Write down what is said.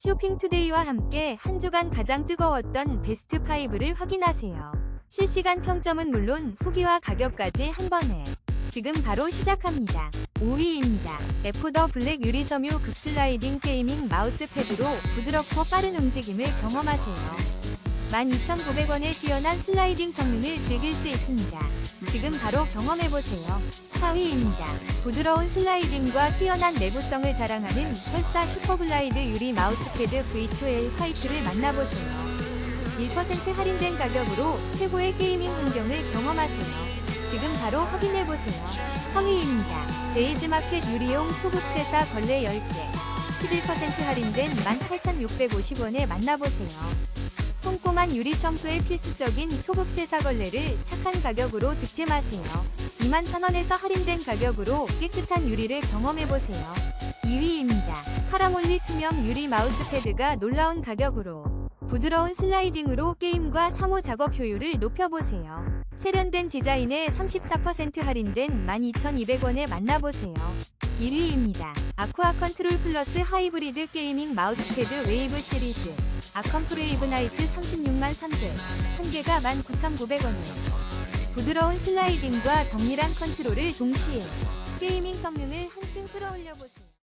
쇼핑투데이와 함께 한 주간 가장 뜨거웠던 베스트 5를 확인하세요. 실시간 평점은 물론 후기와 가격까지 한 번에 지금 바로 시작합니다. 5위입니다. 에포더 블랙 유리 섬유 극슬라이딩 게이밍 마우스패드로 부드럽고 빠른 움직임을 경험하세요. 12,900원의 뛰어난 슬라이딩 성능을 즐길 수 있습니다. 지금 바로 경험해보세요. 4위입니다. 부드러운 슬라이딩과 뛰어난 내구성을 자랑하는 펄사 슈퍼글라이드 유리 마우스패드 V2L 화이트를 만나보세요. 1% 할인된 가격으로 최고의 게이밍 환경을 경험하세요. 지금 바로 확인해보세요. 3위입니다. 베이즈마켓 유리용 초급세사 걸레 10개 11% 할인된 18,650원에 만나보세요. 꼼꼼한 유리 청소에 필수적인 초급 세 사걸레를 착한 가격으로 득템하세요. 21,000원에서 할인된 가격으로 깨끗한 유리를 경험해보세요. 2위입니다. 파라몰리 투명 유리 마우스패드가 놀라운 가격으로 부드러운 슬라이딩으로 게임과 사무 작업 효율을 높여보세요. 세련된 디자인에 34% 할인된 12,200원에 만나보세요. 1위입니다. 아쿠아 컨트롤 플러스 하이브리드 게이밍 마우스패드 웨이브 시리즈 아컴프레이브 나이트 36만 3개, 한 개가 19,900원에 부드러운 슬라이딩과 정밀한 컨트롤을 동시에 게이밍 성능을 한층 끌어올려보세요.